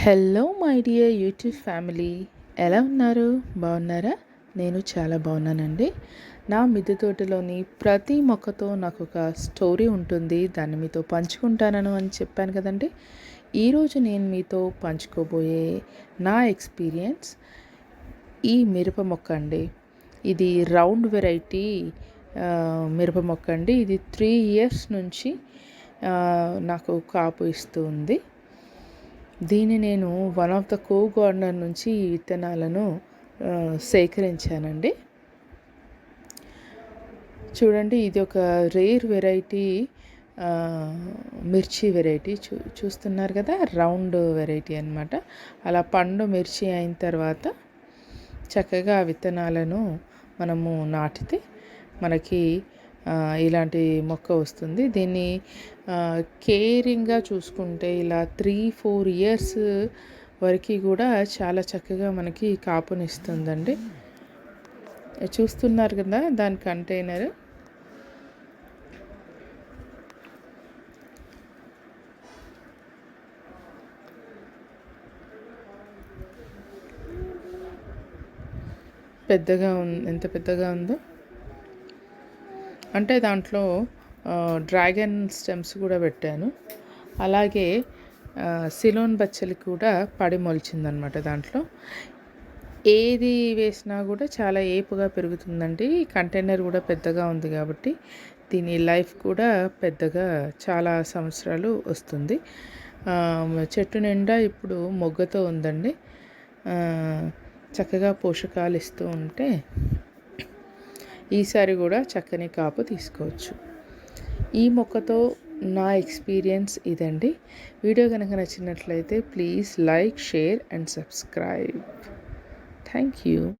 Hello my dear YouTube family. ఎలా ఉన్నారు? బాగున్నారా? నేను చాలా బాగున్నానండి. నా మిద్దె తోటలోని ప్రతి మొక్కతో నాకు ఒక స్టోరీ ఉంటుంది. దాన్ని మీతో పంచుకుంటానను అని చెప్పాను కదండి. ఈరోజు నేను మీతో పంచుకోబోయే నా ఎక్స్పీరియన్స్ ఈ మిరప మొక్క అండి. ఇది రౌండ్ వెరైటీ మిరప మొక్క అండి. ఇది త్రీ ఇయర్స్ నుంచి నాకు కాపు ఇస్తుంది దీన్ని నేను one of the co gardener నుంచి ఈ విత్తనాలను సేకరించానండి. చూడండి ఇది ఒక రేర్ వెరైటీ మిర్చి వెరైటీ చూ చూస్తున్నారు కదా రౌండ్ వెరైటీ అనమాట అలా పండు మిర్చి అయిన తర్వాత చక్కగా విత్తనాలను మనము నాటితే మనకి ఇలాంటి మొక్క వస్తుంది. దీన్ని కేరింగ్గా చూసుకుంటే ఇలా త్రీ ఫోర్ ఇయర్స్ వరకు కూడా చాలా చక్కగా మనకి కాపునిస్తుందండి. చూస్తున్నారు కదా దాని కంటైనర్. పెద్దగా ఉంది ఎంత పెద్దగా ఉందో. అంటే దాంట్లో డ్రాగన్ స్టెమ్స్ కూడా పెట్టాను. అలాగే సిలోన్ బచ్చలి కూడా పడి మొలిచిందనమాట దాంట్లో. ఏది వేసినా కూడా చాలా ఏపుగా పెరుగుతుందండి. కంటైనర్ కూడా పెద్దగా ఉంది కాబట్టి దీని లైఫ్ కూడా పెద్దగా చాలా సంవత్సరాలు వస్తుంది. చెట్టు నిండా ఇప్పుడు మొగ్గతో ఉందండి. చక్కగా పోషకాలు ఇస్తూ ఉంటే ఈసారి కూడా చక్కని కాపు తీసుకోవచ్చు. ఈ మొక్కతో నా ఎక్స్పీరియన్స్ ఇదండి. వీడియో కనుక నచ్చినట్లయితే please like share and subscribe. Thank you.